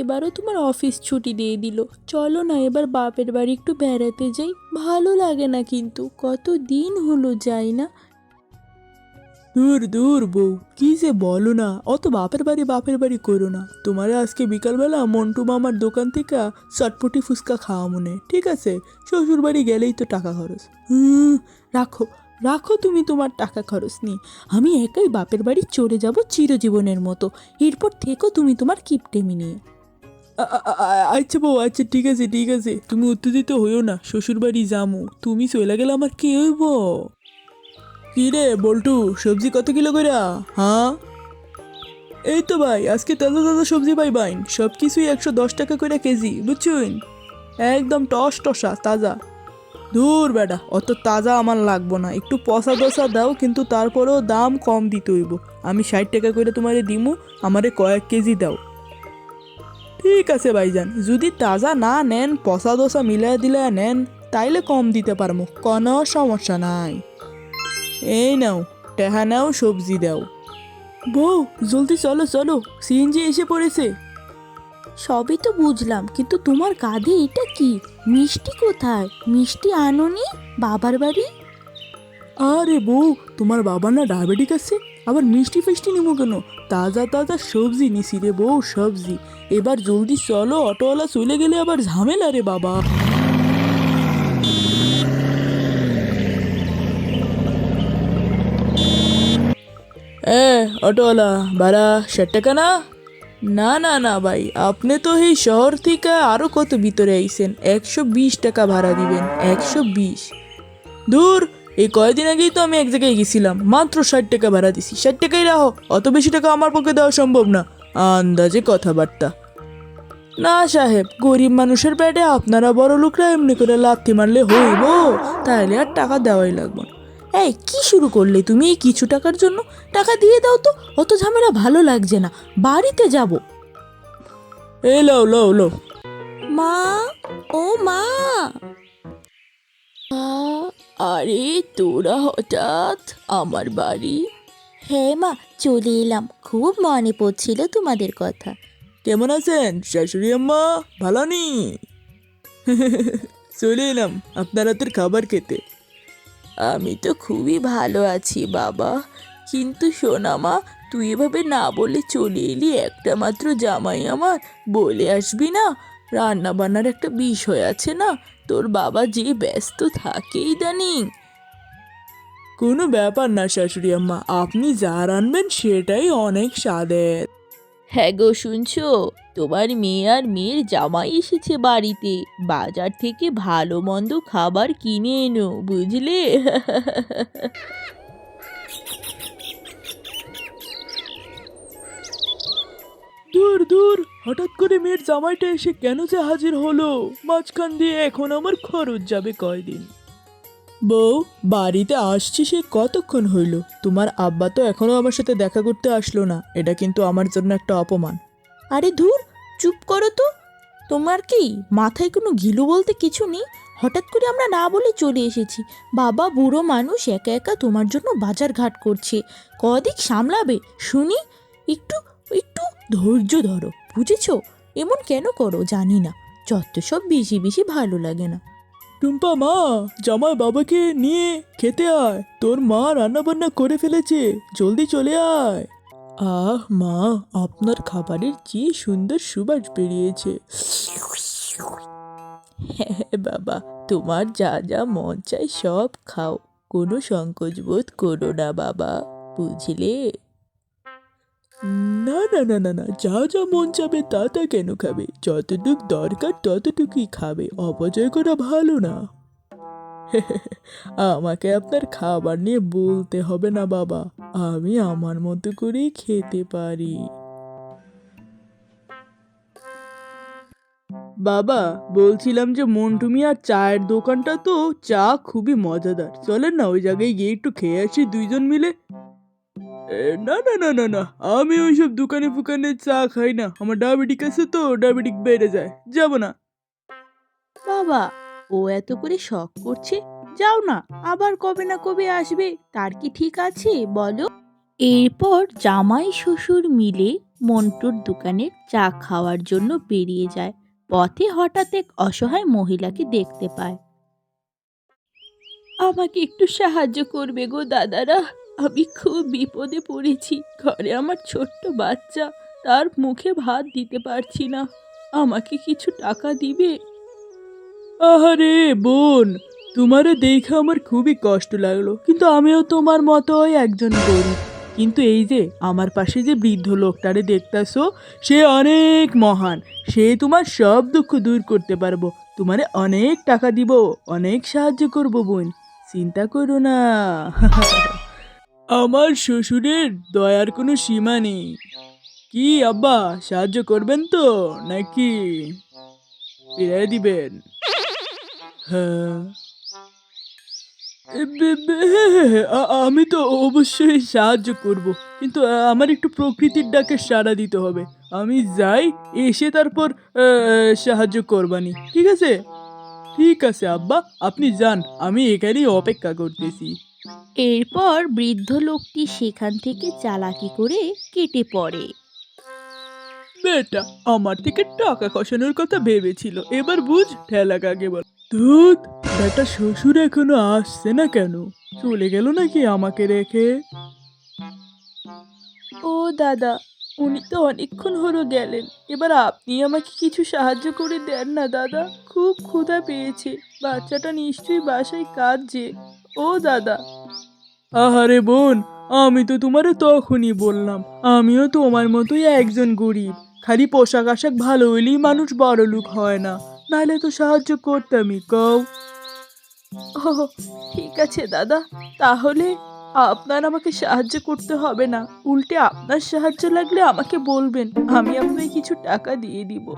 এবারও তোমার অফিস ছুটি দিয়ে দিল। চলো না এবার বাপের বাড়ি একটু বেড়াতে যাই। ভালো লাগে না কিন্তু, কত দিন হলো যাই না। দূর দূর বউ, কি যে বলো না, অত বাপের বাড়ি বাপের বাড়ি করো না। তোমার আজকে বিকালবেলা মন্টু মামার দোকান থেকে চটপটি ফুচকা খাওয়া মনে, ঠিক আছে? শ্বশুর বাড়ি গেলেই তো টাকা খরচ। হুম, রাখো রাখো তুমি তোমার টাকা খরচ নি আমি একাই বাপের বাড়ি চলে যাব চিরজীবনের মতো। এরপর থেকো তুমি তোমার কিপটেমি নিয়ে। আচ্ছা বউ আচ্ছা ঠিক আছে ঠিক আছে। তুমি উত্তেজিত হইও না শ্বশুর বাড়ি যামু। তুমি চলে গেলে আমার কে হইব? কি রে বল্টু, সবজি কত কিলো কইরা হ্যাঁ? এই তো ভাই, আজকে তাজা তাজা সবজি পাই বাইন। সব কিছুই একশো দশ টাকা করে কেজি, বুঝছুন? একদম টস টসা, তাজা। দূর বেটা, অত তাজা আমার লাগবো না। একটু পচা দশা দাও, কিন্তু তারপরেও দাম কম দিতে হইব। আমি ষাট টাকা করে তোমারে দিমু, আমারে কয়েক কেজি দাও। ঠিক আছে ভাইজান, যদি তাজা না নেন, পচা দশা মিলাই দিলে নেন, তাইলে কম দিতে পারব কোনো সমস্যা নাই। এই নাও, টেহা নাও, সবজি দাও। বউ, জলদি চলো চলো, সিএনজি এসে পড়েছে। সবই তো বুঝলাম, কিন্তু তোমার কাঁধে এটা কি? মিষ্টি কোথায়? মিষ্টি আনোনি? বাবার বাড়ি? আরে বউ, তোমার বাবার না ডায়াবেটিক আছে? আবার মিষ্টি ফিষ্টি নিবো কেন? তাজা তাজা সবজি নিছি রে বউ, সবজি। এবার জলদি চলো, অটোওয়ালা চলে গেলে আবার ঝামেলা রে বাবা। এ, অটোওয়ালা, ভাড়া ষাট টাকা না? না না না ভাই, আপনি তো এই শহর থেকে আরও কত ভিতরে আইছেন? একশো বিশ টাকা ভাড়া দিবেন, একশো বিশ। দূর এই কয়দিন আগেই তো আমি এক জায়গায় গেছিলাম। মাত্র ষাট টাকা ভাড়া দিছি। ষাট টাকাই রাখো অত বেশি টাকা আমার পক্ষে দেওয়া সম্ভব না। আন্দাজে কথাবার্তা। না সাহেব, গরিব মানুষের পেটে আপনারা বড় লোকরা এমনি করে লাথি মারলে হইব? তাহলে আর টাকা দেওয়াই লাগবে না। এই, কি শুরু করলে তুমি এই কিছু টাকার জন্য? টাকা দিয়ে দাও তো, অত ঝামেলা ভালো লাগছে না। বাড়িতে যাব। এই লও লও লও। মা, ও মা আরে তোরা হঠাৎ আমার বাড়ি? হ্যাঁ মা চলে এলাম। খুব মনে পড়ছিল তোমাদের কথা। কেমন আছেন শাশুড়ি আম্মা? ভালো নি? চলে এলাম আপনার হাতের খাবার খেতে। আমি তো খুবই ভালো আছি বাবা। কিন্তু শোনা মা তুই এভাবে না বলে চলে এলি একটা মাত্র জামাই আমার বলে আসবি না? রান্না বান্নার একটা বিষয় আছে না? তোর বাবা যে ব্যস্ত থাকে ইদানিং কোনো ব্যাপার না শাশুড়ি আম্মা, আপনি যা রানবেন সেটাই অনেক স্বাদের। হ্যাঁ গো, শুনছো? তোমার মেয়ে আর মেয়ের জামাই এসেছে বাড়িতে। বাজার থেকে ভালো মন্দ খাবার কিনে এনো, বুঝলে? দূর দূর। হঠাৎ করে মেয়ের জামাইটা এসে কেন যে হাজির হলো? মাঝখান দিয়ে এখন আমার খরচ যাবে কয়দিন? বউ, বাড়িতে আসছি সে কতক্ষণ হইল? তোমার আব্বা তো এখনও আমার সাথে দেখা করতে আসলো না। এটা কিন্তু আমার জন্য একটা অপমান। আরে ধুর, চুপ করো তো। তোমার কি মাথায় কোনো ঘিলু বলতে কিছু নেই? হঠাৎ করে আমরা না বলে চলে এসেছি। বাবা বুড়ো মানুষ একা একা তোমার জন্য বাজার ঘাট করছে। কদিক সামলাবে? শুনি, একটু একটু ধৈর্য ধরো বুঝেছ? এমন কেন করো জানি না। যত সব বেশি বেশি ভালো লাগে না। টুম্পা মা জামাই বাবাকে নিয়ে খেতে আয়। তোর মা রান্না বান্না করে ফেলেছে জলদি চলে আয়। আহ মা আপনার খাবারের যে সুন্দর সুবাস বেরিয়েছে। হ্যাঁ বাবা তোমার যা যা মন চাই সব খাও। কোনো সংকোচ বোধ করো না বাবা বুঝলে? না না না না না, যা যা মন চাবে তা তা কেন খাবে? যতটুক দরকার ততটুকুই খাবে, অপচয় করা ভালো না। আমাকে আপনার খাবার নিয়ে বলতে হবে না, বাবা। আমি আমার মতো করেই খেতে পারি। বাবা, বলছিলাম যে মন্টুমি আর চায়ের দোকানটা তো চা খুবই মজাদার। চলেন না, ওই জায়গায় গিয়ে একটু খেয়ে আসি দুইজন মিলে। না না না না না। আমি ওইসব দোকানে ফুকানে চা খাই না। আমার ডায়াবেটিক আছে তো ডায়াবেটিক বেড়ে যায়। যাব না। বাবা, ও এত করে শখ করছে? যাও না, আবার কবে না কবে আসবে? তার কি ঠিক আছে, বলো? এরপর জামাই শ্বশুর মিলে মন্টুর দোকানে চা খাওয়ার জন্য বেরিয়ে যায়। পথে হঠাৎ এক অসহায় মহিলাকে দেখতে পায়। আমাকে একটু সাহায্য করবে গো দাদারা। আমি খুব বিপদে পড়েছি। ঘরে আমার ছোট্ট বাচ্চা, তার মুখে ভাত দিতে পারছি না। আমাকে কিছু টাকা দিবে? আহারে, বোন, তোমারে দেখে আমার খুবই কষ্ট লাগল। কিন্তু আমিও তোমার মতোই একজন গরিব। কিন্তু এই যে, আমার পাশে যে বৃদ্ধ লোকটারে দেখতাছো, সে অনেক মহান। সে তোমার সব দুঃখ দূর করতে পারব। তোমারে অনেক টাকা দিব, অনেক সাহায্য করব, বোন। চিন্তা করো না। আমার শ্বশুরের দয়ার কোনো সীমা নেই। কি আব্বা, সাহায্য করবেন তো, নাকি ফিরিয়ে দিবেন? হ্যাঁ। আমি তো অবশ্যই সাহায্য করব, কিন্তু আমার একটু প্রকৃতির ডাকে সাড়া দিতে হবে। আমি যাই, এসে তারপর সাহায্য করবানি, ঠিক আছে? ঠিক আছে আব্বা, আপনি যান, আমি এখানেই অপেক্ষা করতেছি। এরপর বৃদ্ধ লোকটি সেখান থেকে চালাকি করে কেটে পড়ে। বেটা আমার থেকে টাকা খসানোর কথা ভেবেছিল। এবার বুঝ ঠেলা কাকে বল। ধুত বেটা শ্বশুর এখনও আসছে না কেন? চলে গেল নাকি আমাকে রেখে? ও দাদা উনি তো অনেকক্ষণ হলো গেলেন। এবার আপনি আমাকে কিছু সাহায্য করে দেন না দাদা। খুব ক্ষুধা পেয়েছে। বাচ্চাটা নিশ্চয়ই বাসায় কাঁদছে। ও দাদা। আহারে বোন আমি তো তোমারে তখনই বললাম। আমিও তোমার মতোই একজন গরিব। খালি পোশাক আশাক ভালো হইলেই মানুষ বড় লোক হয় না। নাহলে তো সাহায্য করতামই কও। ও ঠিক আছে দাদা। তাহলে আপনার আমাকে সাহায্য করতে হবে না। উল্টে আপনার সাহায্য লাগলে আমাকে বলবেন। আমি আপনাকে কিছু টাকা দিয়ে দিব।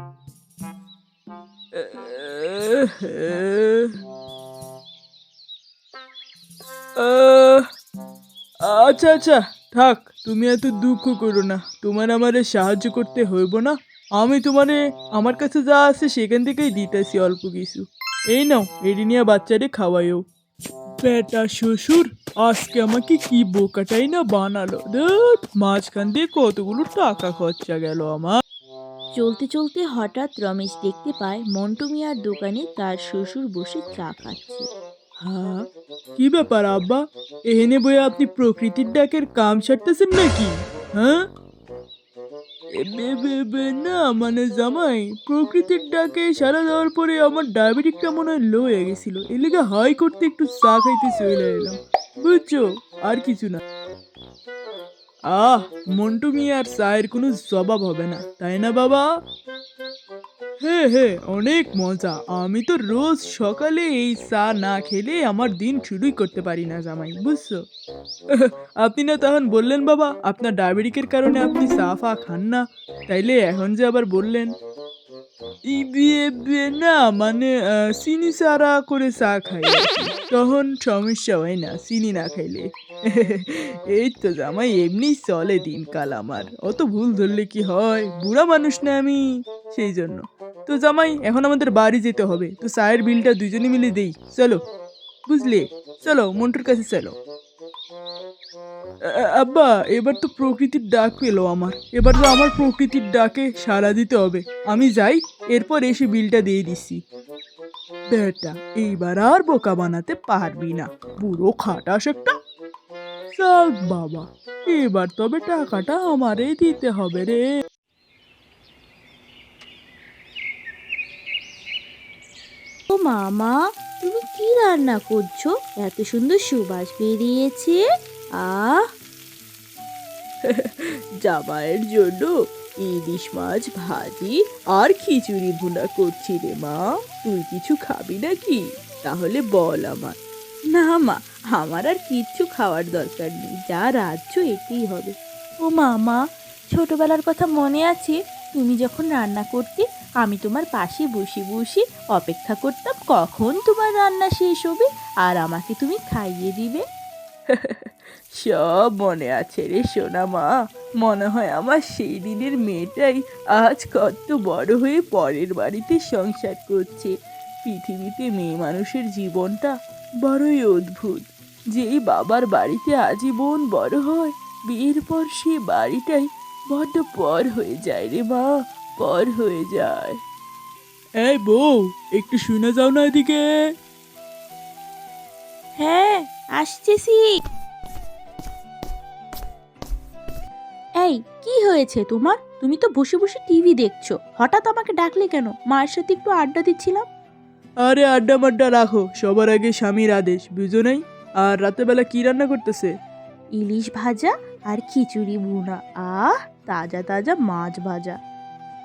আচ্ছা আচ্ছা থাক, তুমি এত দুঃখ করো না। তোমার আমারে সাহায্য করতে হইব না। আমি তোমারে, আমার কাছে যা আছে সেখান থেকেই দিতেছি অল্প কিছু। এই নাও, এটি নিয়ে বাচ্চারে খাওয়াইও বেটা শ্বশুর, আজকে আমাকে কি বোকাটাই না বানালো? মাঝখান দিয়ে কতগুলো টাকা খরচা গেল আমার। চলতে চলতে হঠাৎ রমেশ দেখতে পায় মন্টু মিয়ার দোকানে তার শ্বশুর বসে চা খাচ্ছে। হ্যাঁ? কি ব্যাপার, আব্বা? এহেনে বইয়ে আপনি প্রকৃতির ডাকের কাম সারতেছেন নাকি? হ্যাঁ? না মানে জামাই, প্রকৃতির ডাকে সারা দেওয়ার পরে আমার ডায়াবেটিকটা মনে হয় লো হয়ে গেছিল। এলাকা হাই করতে একটু চা খাইতে চলে এলাম। বুঝছ? আর কিছু না। আহ, মন্টু মিয়ার চায়ের কোনো জবাব হবে না, তাই না বাবা? হে হে অনেক মজা। আমি তো রোজ সকালে এই চা না খেলে আমার দিন শুরুই করতে পারি না জামাই, বুঝছ? আপনি না তখন বললেন, বাবা, আপনার ডায়াবেটিকের কারণে আপনি চা ফা খান না। তাইলে এখন যে আবার বললেন। না মানে চিনি সারা করে চা খাই তখন সমস্যা হয় না, চিনি না খাইলে। এই তো জামাই, এমনি চলে দিনকাল আমার। অত ভুল ধরলে কি হয়? বুড়া মানুষ না আমি, সেই জন্য। তো জামাই, এখন আমাদের বাড়ি যেতে হবে। তো চায়ের বিলটা দুজনে মিলে দেই। চলো। বুঝলে? চলো, মন্টুর কাছে চলো। আব্বা, এবার তো প্রকৃতির ডাক পেল আমার। এবার তো আমার প্রকৃতির ডাকে সাড়া দিতে হবে। আমি যাই, এরপর এসে বিলটা দিয়ে দিচ্ছি। বেটা এইবার আর বোকা বানাতে পারবি না। বুড়ো খাটাস একটা। যাক বাবা, এবার তবে টাকাটা আমারই দিতে হবে রে। মামা, তুমি কি রান্না করছ? এত সুন্দর সুবাস বেরিয়েছে। আহ! জামাইয়ের জন্য ইলিশ মাছ ভাজি আর খিচুড়ি ভুনা করছি রে মা। তুই কিছু খাবি নাকি? তাহলে বল আমার না মা, আমার আর কিচ্ছু খাওয়ার দরকার নেই। যা রাজ্য এটাই হবে। ও মামা, ছোটবেলার কথা মনে আছে? তুমি যখন রান্না করতে আমি তোমার পাশে বসে বসে অপেক্ষা করতাম কখন তোমার রান্না শেষ হবে আর আমাকে তুমি খাইয়ে দিবে। সব মনে আছে রে সোনা মা মনে হয় আমার সেই দিনের মেয়েটাই আজ কত বড় হয়ে পরের বাড়িতে সংসার করছে। পৃথিবীতে মেয়ে মানুষের জীবনটা বড়ই অদ্ভুত। যেই বাবার বাড়িতে আজীবন বড় হয়, বিয়ের পর সে বাড়িটাই বড্ড পর হয়ে যায় রে মা। পর হয়ে যায়। এই বউ একটু শুনে যাও না এদিকে। হ্যাঁ আসতেছি এই কি হয়েছে তোমার? তুমি তো বসে বসে টিভি দেখছ। হঠাৎ আমাকে ডাকলে কেন? মায়ের সাথে একটু আড্ডা দিচ্ছিলাম। আরে আড্ডা মাড্ডা রাখো সবার আগে স্বামীর আদেশ বুঝো নাই? আর রাতেবেলা কি রান্না করতেছে? ইলিশ ভাজা আর খিচুড়ি ভুনা। আহ তাজা তাজা মাছ ভাজা।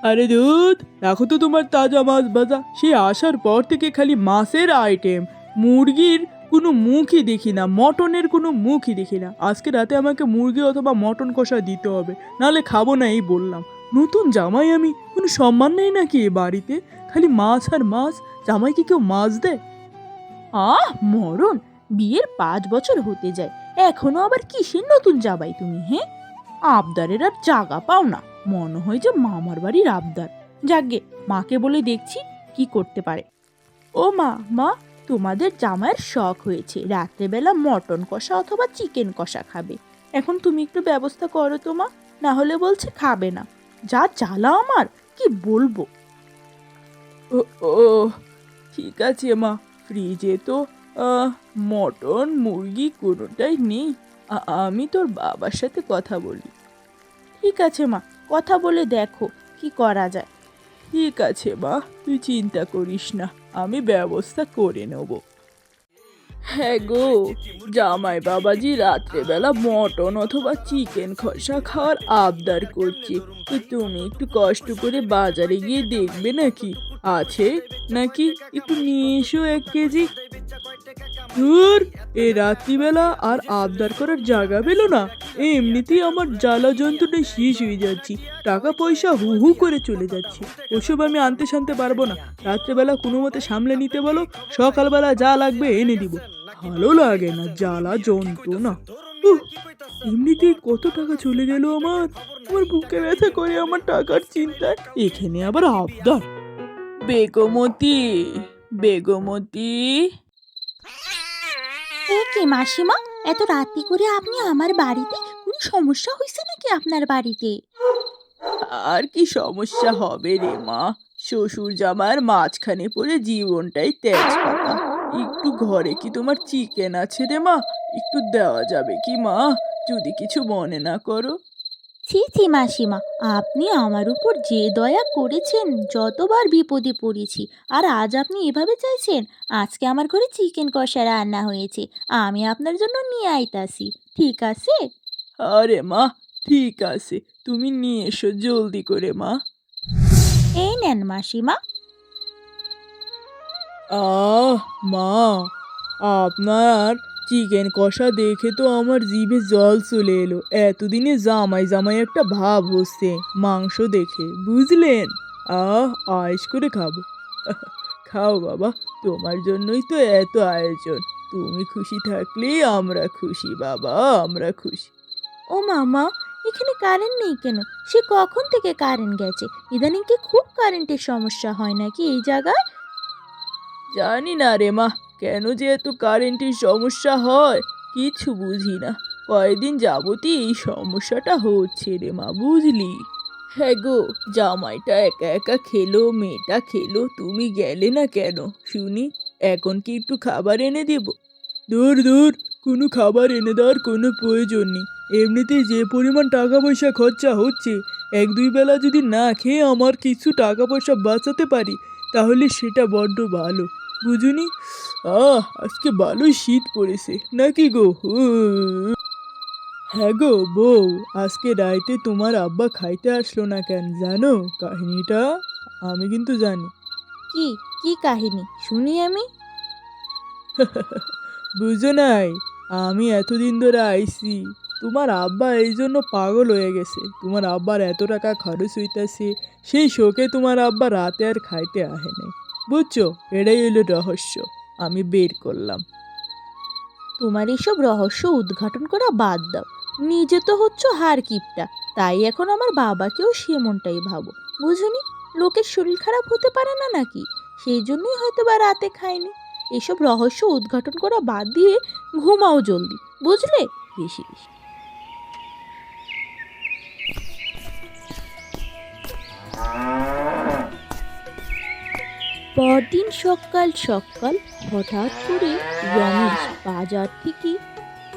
আরে দুধ রাখো তো তোমার তাজা মাছ ভাজা। সে আসার পর থেকে খালি মাছের আইটেম মুরগির কোনো মুখই দেখি না, মটনের কোনো মুখই দেখি না। আজকে রাতে আমাকে মুরগি অথবা মটন কষা দিতে হবে নাহলে খাব না এই বললাম। নতুন জামাই আমি, কোনো সম্মান নেই নাকি এ বাড়িতে? খালি মাছ আর মাছ জামাইকে কেউ মাছ দেয়? আহ, মরণ! বিয়ের পাঁচ বছর হতে যায়, এখনও আবার কিসের নতুন জামাই তুমি হ্যাঁ? আবদারের আর জাগা পাও না। মনে হয় যে মামার বাড়ির আবদার। যাগে, মাকে বলে দেখছি কি করতে পারে। ও মা মা, তোমাদের জামাইয়ের শখ হয়েছে। রাত্রেবেলা মটন কষা অথবা চিকেন কষা খাবে। এখন তুমি একটু ব্যবস্থা করো তো মা, না হলে বলছে খাবে না। যা জ্বালা আমার, কি বলব? ও ও, ঠিক আছে মা ফ্রিজে তো মটন, মুরগি কোনোটাই নেই। আমি তোর বাবার সাথে কথা বলি। ঠিক আছে মা কথা বলে দেখো কি করা যায়। ঠিক আছে, মা, তুই চিন্তা করিস না, আমি ব্যবস্থা করে নেব। হ্যাঁ গো, জামাই বাবাজি রাত্রেবেলা মটন অথবা চিকেন খসা খাওয়ার আবদার করছে। তো তুমি একটু কষ্ট করে বাজারে গিয়ে দেখবে নাকি? আছে? নাকি? একটু নিয়ে এসো এক কেজি। ধুর এই রাত্রিবেলা আর আবদার করার জায়গা পেল না। এমনিতেই আমার জ্বালা যন্ত্রণায় শেষ হয়ে যাচ্ছি। টাকা পয়সা হু হু করে চলে যাচ্ছে। ওসব আমি আনতে শানতে পারব না। রাত্রেবেলা কোনো মতে সামলে নিতে বলো সকালবেলা যা লাগবে এনে দিব। ভালো লাগে না জ্বালা যন্ত্রণা। উহ, এমনিতেই কত টাকা চলে গেল আমার? আমার বুকে ব্যথা করে আমার টাকার চিন্তায়। এখানে আবার আবদার। বেগমতি বেগমতি। এ মাসিমা, এত রাত্রি করে আপনি আমার বাড়িতে কোনো সমস্যা হয়েছে নাকি আপনার বাড়িতে? আর কি সমস্যা হবে রে মা? শ্বশুর জামার মাঝখানে পড়ে জীবনটাই তেজপাতা। একটু ঘরে কি তোমার চিকেন আছে রে মা? একটু দেওয়া যাবে কি মা? যদি কিছু মনে না করো। ছি ছি মাসিমা আপনি আমার উপর যে দয়া করেছেন যতবার বিপদে পড়েছি আর আজ আপনি এভাবে চাইছেন আজকে আমার ঘরে চিকেন কষা রান্না হয়েছে আমি আপনার জন্য নিয়ে আইতাছি ঠিক আছে? আরে মা ঠিক আছে তুমি নিয়ে এসো জলদি করে মা। এই নেন মাসিমা। আহ মা আপনার চিকেন কষা দেখে তো আমার জিভে জল চলে এলো। এতদিনে জামাই জামাই একটা ভাব হচ্ছে মাংস দেখে বুঝলেন? আহ আয়েস করে খাব। খাও বাবা তোমার জন্যই তো এত আয়োজন। তুমি খুশি থাকলে আমরা খুশি বাবা আমরা খুশি। ও মামা এখানে কারেন্ট নেই কেন? সে কখন থেকে কারেন্ট গেছে? ইদানিং কি খুব কারেন্টের সমস্যা হয় নাকি এই জায়গায়? জানি না রে মা কেন যে এত কারেন্টের সমস্যা হয়? কিছু বুঝি না। কয়েকদিন যাবতই এই সমস্যাটা হচ্ছে রে মা, বুঝলি? হ্যাঁ গো, জামাইটা একা একা খেলো, মেয়েটা খেলো, তুমি গেলে না কেন? শুনি, এখন কি একটু খাবার এনে দেব? দূর দূর কোনো খাবার এনে দেওয়ার কোনো প্রয়োজন নেই। এমনিতেই যে পরিমাণ টাকা পয়সা খরচা হচ্ছে, এক দুই বেলা যদি না খেয়ে আমার কিছু টাকা পয়সা বাঁচাতে পারি, তাহলে সেটা বড্ড ভালো। বুঝুনি? আহ আজকে ভালোই শীত পড়েছে। নাকি গো? হ্যাঁ গো বউ আজকে রাইতে তোমার আব্বা খাইতে আসলো না কেন জানো কাহিনীটা? আমি কিন্তু জানি। কি? কি কাহিনী? শুনি আমি। বুঝো নাই আমি এতদিন ধরে আইছি। তোমার আব্বা এই জন্য পাগল হয়ে গেছে। তোমার আব্বার এত টাকা খরচ হইতাছে সেই শোকে তোমার আব্বা রাতে আর খাইতে আহে নাই। বুঝছ? এটাই হইল রহস্য। আমি বের করলাম। তোমার এইসব রহস্য উদ্ঘাটন করা বাদ দাও। নিজে তো হচ্ছ হার কিপটা। তাই এখন আমার বাবাকেও সে মনটাই ভাবো। বুঝুনি? লোকের শরীর খারাপ হতে পারে না নাকি? সেই জন্যই হয়তো বা রাতে খায়নি এসব রহস্য উদ্ঘাটন করা বাদ দিয়ে ঘুমাও জলদি। বুঝলে? বেশি বেশি। পরদিন সকাল সকাল হঠাৎ করে রমেশ বাজার থেকে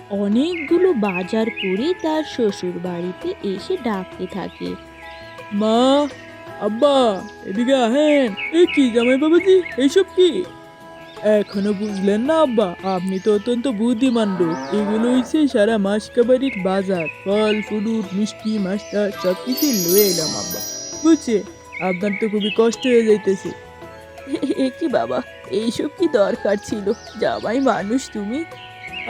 অনেকগুলো বাজার করে তার শ্বশুর বাড়িতে এসে ডাকতে থাকে। মা, আব্বা, এদিকে আহেন। এ কি জামাই বাবাজি, এইসব কি? এখনও বুঝলেন না, আব্বা? আপনি তো অত্যন্ত বুদ্ধিমান লোক। এগুলো হচ্ছে সারা মাস কাবারির বাজার। ফল ফুলুট মিষ্টি মাছটা সব কিছু লয়ে এলাম, আব্বা। বুঝছে? আপনার তো খুবই কষ্ট হয়ে যাইতেছে। এ কি বাবা? এইসব কি দরকার ছিল? জামাই মানুষ তুমি?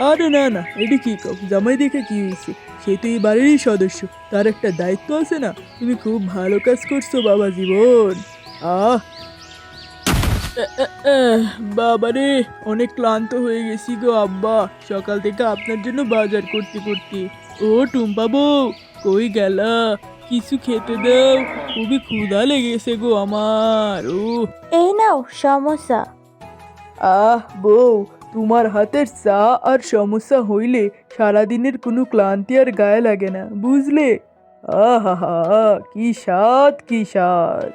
আরে না না, এটা কি কব জামাই দেখে কি হয়েছে? সে তো এই বাড়িরই সদস্য। তার একটা দায়িত্ব আছে না? তুমি খুব ভালো কাজ করছ বাবা জীবন। আহ! বাবারে অনেক ক্লান্ত হয়ে গেছি গো আব্বা। সকাল থেকে আপনার জন্য বাজার করতে করতে। ও টুম্পা বউ, কই গেলা? কিছু খেতে দাও। খুবই ক্ষুধা লেগেছে গো আমার। ও এই নাও সমস্যা আহ বউ তোমার হাতের চা আর সমস্যা হইলে সারাদিনের কোনো ক্লান্তি আর গায়ে লাগে না বুঝলে? আহা কি স্বাদ কি স্বাদ।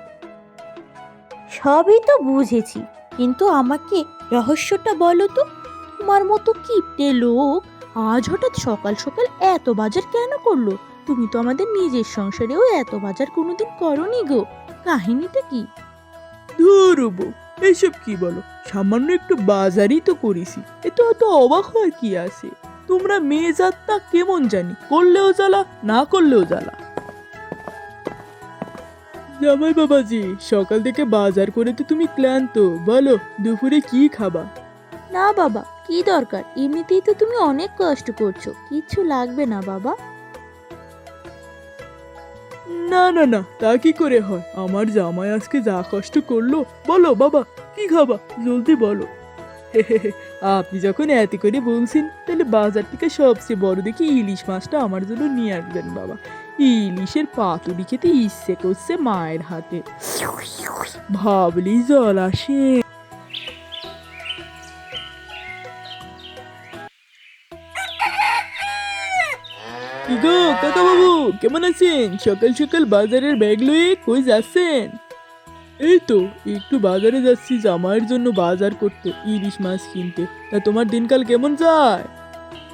সবই তো বুঝেছি কিন্তু আমাকে রহস্যটা বলো তো। তোমার মতো কিপটে লোক আজ হঠাৎ সকাল সকাল এত বাজার কেন করল? তুমি তো আমাদের নিজের সংসারেও এত বাজার কোনোদিন করনি গো। কাহিনীটা কি? ধুর বউ এইসব কি বলো? সামান্য একটু বাজারই তো করেছি এতে অত অবাক হওয়ার কি আছে? তোমরা মেয়ে জাতটা কেমন জানি করলেও জ্বালা না করলেও জ্বালা। জামাই বাবাজি সকাল থেকে বাজার করে তো তুমি ক্লান্ত বলো দুপুরে কি খাবা? না বাবা কি দরকার? এমনিতেই তো তুমি অনেক কষ্ট করছ কিচ্ছু লাগবে না বাবা। না না না, তা কি করে হয়? আমার জামাই আজকে যা কষ্ট করল, বলো বাবা, কি খাবা? জলদি বলো। আপনি যখন এত করে বলছেন, তাহলে বাজার থেকে সবচেয়ে বড় দেখি ইলিশ মাছটা আমার জন্য নিয়ে আসবেন বাবা। ইলিশের পাতুরি খেতে ইচ্ছে করছে মায়ের হাতে। ভাবলি জল আসে। কেমন আছেন? সকাল সকাল বাজারের ব্যাগ লয়ে কই যাচ্ছেন? এই তো, একটু বাজারে যাচ্ছি, জামাইয়ের জন্য বাজার করতে, ইলিশ মাছ কিনতে। তা তোমার দিনকাল কেমন যায়?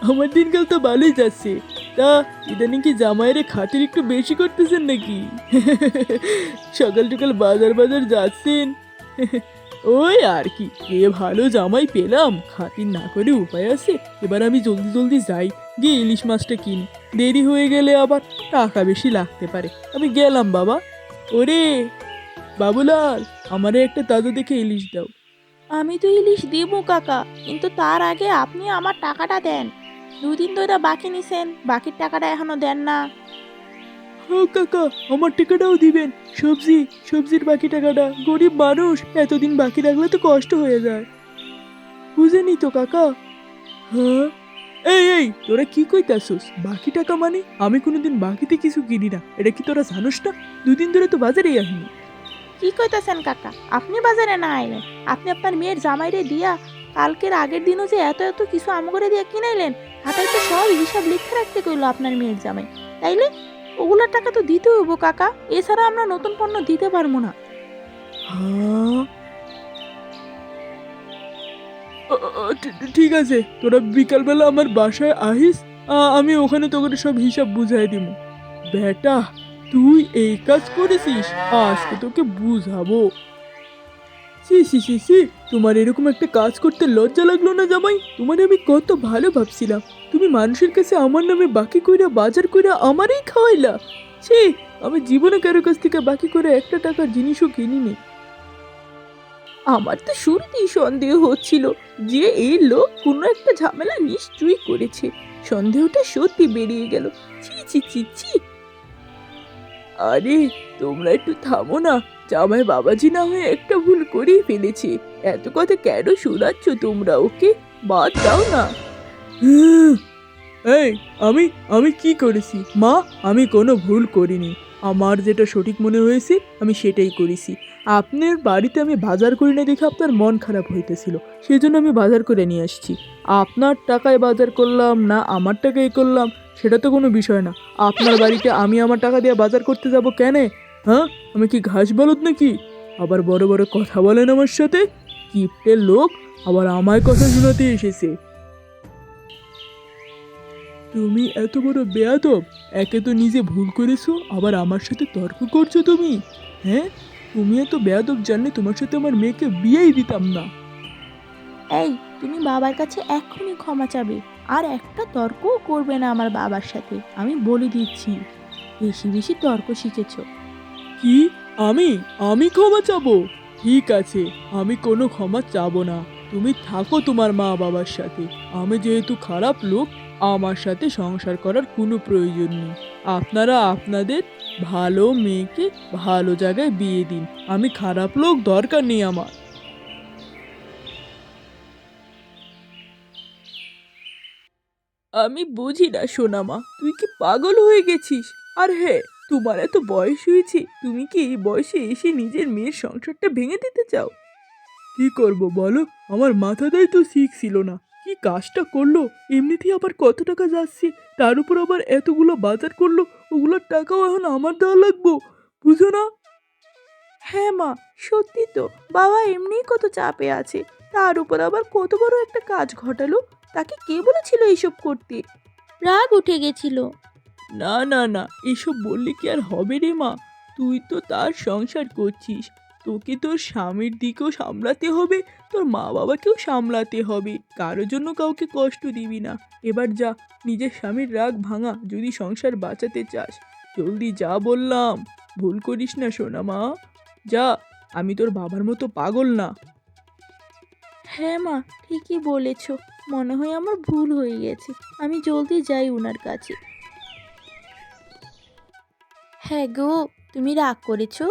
আমার দিনকাল তো ভালোই যাচ্ছে। তা ইদানিং কি জামাইয়ের খাতির একটু বেশি করতেছেন নাকি? সকাল সকাল বাজার বাজার যাচ্ছেন। ওই আর কি, এ ভালো জামাই পেলাম, খাতির না করে উপায় আছে। এবার আমি জলদি জলদি যাই। গিয়ে ইলিশ মাছটা কিনি। দেরি হয়ে গেলে আবার টাকা বেশি লাগতে পারে। আমি গেলাম বাবা। ওরে বাবুলাল আমারে একটা তাজা দেখে ইলিশ দাও। আমি তো ইলিশ দিব কাকা কিন্তু তার আগে আপনি আমার টাকাটা দেন। দুদিন ধরে বাকি নিছেন বাকির টাকাটা এখনও দেন না। হ্যাঁ কাকা আমার টাকাটাও দিবেন। সবজি সবজির বাকি টাকাটা। গরিব মানুষ এতদিন বাকি রাখলে তো কষ্ট হয়ে যায়। বুঝেনি তো কাকা? হ্যাঁ? এই এই তোরা কি কইতাছস? বাকি টাকা মানে? আমি কোনোদিন বাকিতে কিছু কিনি না। এটা কি তোরা জানোস না? দুদিন ধরে তো বাজারেই আসিনি কি কইতাছেন কাকা? আপনি বাজারে না আইলেন। আপনি আপনার মেয়ের জামাইরে দিয়া কালকের আগের দিনও যে এত এত কিছু আমগরে দিয়ে কিনাইলেন হাতায় তো সব হিসাব লিখে রাখতে কইলো আপনার মেয়ের জামাই। তাইলে? ওগুলার টাকা তো দিতে হইব কাকা। এছাড়া আমরা নতুন পণ্য দিতে পারব না। হ্যাঁ? ঠিক আছে, তোরা বিকালবেলা আমার বাসায় আহিস আমি ওখানে তোকে সব হিসাব বুঝাই দিব। বেটা, তুই এই কাজ করেছিস, আজকে তোকে বুঝাবো। সি সি সি সি তোমার এরকম একটা কাজ করতে লজ্জা লাগল না জামাই? তোমার আমি কত ভালো ভাবছিলাম। তুমি মানুষের কাছে আমার নামে বাকি কইরা বাজার কইরা আমারই খাওয়াইলা। ছি, আমি জীবনে কারও কাছ থেকে বাকি করে একটা টাকার জিনিসও কিনিনি। আমার তো শুরুতেই সন্দেহ হচ্ছিল যে এই লোক কোনো একটা ঝামেলা নিশ্চয়ই করেছে। সন্দেহটা সত্যি বেরিয়ে গেল। ছি ছি ছি ছি। আরে, তোমরা একটু থামো না। জামাই বাবাজি না হয়ে একটা ভুল করেই ফেলেছে। এত কথা কেন শোনাচ্ছ তোমরা ওকে? বাদ দাও না। এই, আমি আমি কি করেছি? মা, আমি কোনো ভুল করিনি। আমার যেটা সঠিক মনে হয়েছে, আমি সেটাই করেছি। আপনার বাড়িতে আমি বাজার করি না দেখে আপনার মন খারাপ হইতেছিল। সেই জন্য আমি বাজার করে নিয়ে আসছি। আপনার টাকায় বাজার করলাম না আমার টাকায় করলাম, সেটা তো কোনো বিষয় না। আপনার বাড়িতে আমি আমার টাকা দিয়ে বাজার করতে যাব কেন? হ্যাঁ? আমি কি ঘাস বলদ নাকি? আবার বড় বড় কথা বলেন আমার সাথে? কিপ্টের লোক, আবার আমায় কথা শোনাতে এসেছে। তুমি এত বড় বেয়াদব, একে তো নিজে ভুল করেছ, আবার আমার সাথে তর্ক করছ তুমি? হ্যাঁ? তুমি এত বেয়াদব জানলে তোমার সাথে আমার মেয়েকে বিয়েই দিতাম না। এই তুমি বাবার কাছে এক্ষুনি ক্ষমা চাবে। আর একটা তর্কও করবে না আমার বাবার সাথে। আমি বলে দিচ্ছি। বেশি বেশি তর্ক শিখেছ। কি? আমি? আমি ক্ষমা চাবো? ঠিক আছে আমি কোনো ক্ষমা চাবো না। তুমি থাকো তোমার মা বাবার সাথে। আমি যেহেতু খারাপ লোক আমার সাথে সংসার করার কোনো প্রয়োজন নেই। আপনারা আপনাদের ভালো মেয়েকে ভালো জায়গায় বিয়ে দিন। আমি খারাপ লোক দরকার নেই আমার। আমি বুঝি না, সোনামা, তুই কি পাগল হয়ে গেছিস? আর হ্যাঁ তোমার এত বয়স হয়েছে, তুমি কি এই বয়সে এসে নিজের মেয়ের সংসারটা ভেঙে দিতে চাও? কি করব বলো? আমার মাথাটাই তো ঠিক ছিল না। কি কাজটা করল এমনিতেই আবার কত টাকা যাচ্ছে তার উপর আবার এতগুলো বাজার করল ওগুলোর টাকাও এখন আমার দেওয়া লাগবো বুঝো না? হ্যাঁ মা সত্যি তো বাবা এমনিই কত চাপে আছে তার উপর আবার কত বড় একটা কাজ ঘটালো তাকে কে বলেছিল এইসব করতে? রাগ উঠে গেছিল। না না না এসব বললে কি আর হবে রে মা? তুই তো তার সংসার করছিস তোকে তোর স্বামীর দিকেও সামলাতে হবে, তোর মা বাবাকেও সামলাতে হবে। কারও জন্য কাউকে কষ্ট দিবি না। এবার যা, নিজের স্বামীর রাগ ভাঙা, যদি সংসার বাঁচাতে চাস। জলদি যা বললাম। ভুল করিস না, সোনা মা। যা, আমি তোর বাবার মতো পাগল না। হ্যাঁ মা, ঠিকই বলেছ। মনে হয় আমার ভুল হয়ে গেছে। আমি জলদি যাই ওনার কাছে। হ্যাঁ গো, তুমি রাগ করেছ?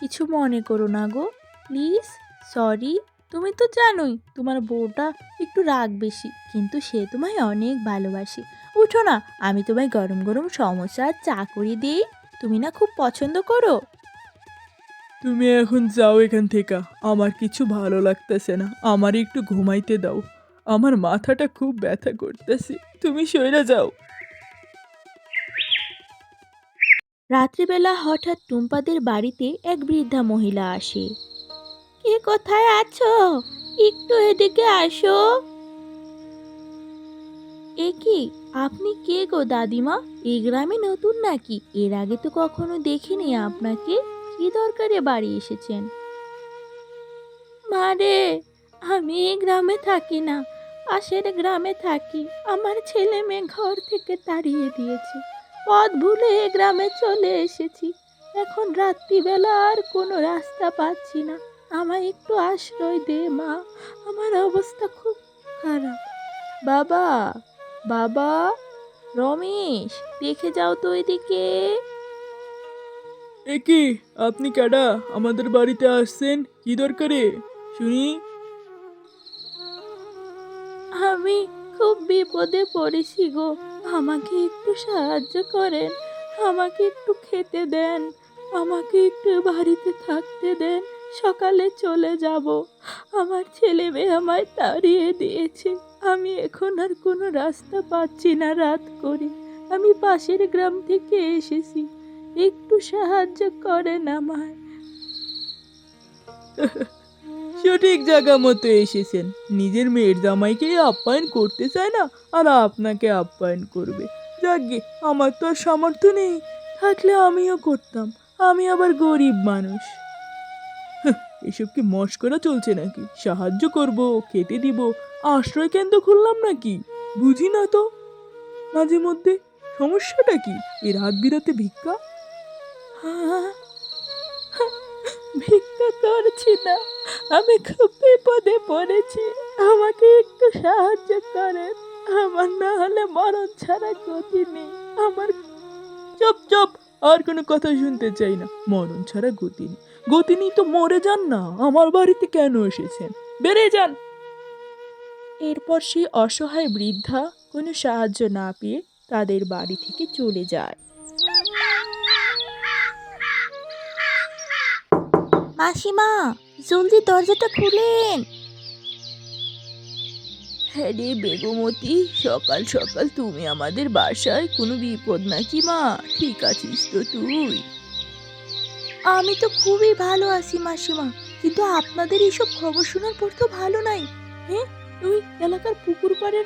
কিছু মনে করো না গো। Please, sorry. তুমি তো জানোই, তোমার বউটা একটু রাগ বেশি, কিন্তু সে তোমায় অনেক ভালোবাসে। উঠো না, আমি তোমায় গরম গরম সমস্যা চা করে দিই। তুমি না খুব পছন্দ করো। তুমি এখন যাও এখান থেকে, আমার কিছু ভালো লাগতেছে না, আমার একটু ঘুমাইতে দাও। আমার মাথাটা খুব ব্যথা করতেছে, তুমি সইরা যাও। রাত্রিবেলা হঠাৎ টুম্পাদের বাড়িতে এক বৃদ্ধা মহিলা আসে। কে কোথায় আছো? একটু এদিকে আসো। এ কি? আপনি কে গো দাদিমা? এই গ্রামে নতুন নাকি? এর আগে তো কখনো দেখিনি আপনাকে। কি দরকারে বাড়ি এসেছেন? মারে আমি এই গ্রামে থাকি না। পাশের গ্রামে থাকি। আমার ছেলে মেয়ে ঘর থেকে তাড়িয়ে দিয়েছে। পথ ভুলে গ্রামে চলে এসেছি। এখন রাত্রিবেলা আর কোনো রাস্তা পাচ্ছি না। আমায় একটু আশ্রয় দে মা। আমার অবস্থা খুব খারাপ। বাবা বাবা রমেশ দেখে যাও তো এদিকে। এ কি? আপনি কেডা আমাদের বাড়িতে আসছেন? কি দরকারে? শুনি। আমি খুব বিপদে পড়েছি গো। আমাকে একটু সাহায্য করেন, আমাকে একটু খেতে দেন, আমাকে একটু বাড়িতে থাকতে দেন, সকালে চলে যাব। আমার ছেলে মেয়ে আমায় তাড়িয়ে দিয়েছে। আমি এখন আর কোনো রাস্তা পাচ্ছি না রাত করে। আমি পাশের গ্রাম থেকে এসেছি। একটু সাহায্য করেন আমায়। সঠিক জায়গা মতো এসেছেন। নিজের মেয়ের জামাইকে আপ্যায়ন করতে চায় না আর আপনাকে আপ্যায়ন করবে। যাকে আমার তো আর সামর্থ্য নেই থাকলে আমিও করতাম। আমি আবার গরিব মানুষ। হাহ, এসব কি মস্করা চলছে নাকি? সাহায্য করব খেতে দিব আশ্রয় কেন্দ্র খুললাম নাকি? বুঝি না তো। মাঝে মধ্যে সমস্যাটা কি? এই রাত বিরাতে ভিক্ষা? হ্যাঁ, ভিক্ষা করছি না। আমি খুব বিপদে পড়েছি। আমাকে একটু সাহায্য করেন। আমার না হলে মরণ ছাড়া গতি নেই। আমার চপ চপ। আর কোনো কথা শুনতে চাই না। মরণ ছাড়া গতি নেই। গতি নেই তো মরে যান না। আমার বাড়িতে কেন এসেছেন? বেড়ে যান। এরপর সেই অসহায় বৃদ্ধা কোনো সাহায্য না পেয়ে তাদের বাড়ি থেকে চলে যায়। মাসিমা জলদি দরজাটা খুলেন। হ্যাঁ রে বেগমতি সকাল সকাল তুমি আমাদের বাসায় কোনো বিপদ নাকি মা? ঠিক আছিস তো তুই? আমি তো খুবই ভালো আছি মাসিমা কিন্তু আপনাদের এইসব খবর শোনার পর তো ভালো নাই। হ্যাঁ? ওই এলাকার পুকুর পাড়ের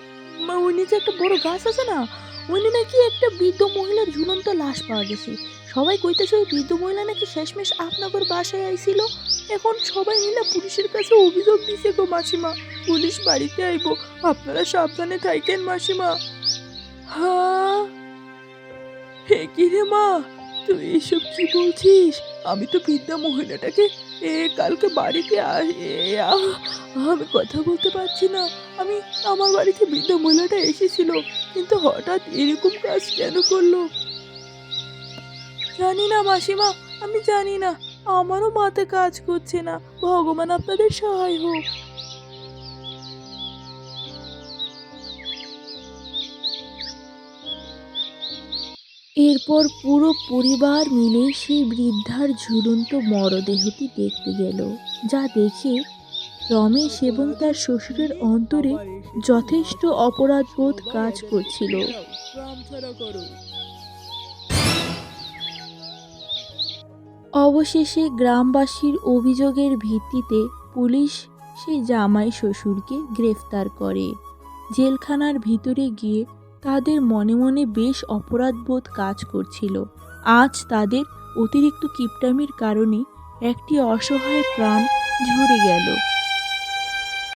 ওই নিচে একটা বড় গাছ আছে না? ওই নাকি একটা বৃদ্ধ মহিলার ঝুলন্ত লাশ পাওয়া গেছে। সবাই কইতেছে ওই বৃদ্ধ মহিলা নাকি শেষমেশ আপনাদের বাসায় আইছিল। এখন সবাই মিলে পুলিশের কাছে অভিযোগ দিছে গো মাসিমা। পুলিশ বাড়িতে আইব। আপনারা সাবধানে থাকেন মাসিমা। হা? হে কি রে মা? তুই এসব কি বলছিস? আমি তো বৃদ্ধা মহিলাটাকে, এ কালকে বাড়িতে আমি কথা বলতে পারছি না। আমি আমার বাড়িতে বৃদ্ধা মহিলাটা এসেছিল, কিন্তু হঠাৎ এরকম কাজ কেন করল? জানি না মাসিমা, আমি জানি না। আমারও মাথা কাজ করছে না। ভগবান আপনাদের সহায় হোক। এরপর পুরো পরিবার মিলে সেই বৃদ্ধার ঝুলন্ত মরদেহটি দেখতে গেল, যা দেখে রমেশ এবং তার শ্বশুরের অন্তরে যথেষ্ট অপরাধবোধ কাজ করছিল। অবশেষে গ্রামবাসীর অভিযোগের ভিত্তিতে পুলিশ সেই জামাই শ্বশুরকে গ্রেফতার করে। জেলখানার ভিতরে গিয়ে তাদের মনে মনে বেশ অপরাধবোধ কাজ করছিল। আজ তাদের অতিরিক্ত কিপটামির কারণে একটি অসহায় প্রাণ ঝরে গেল।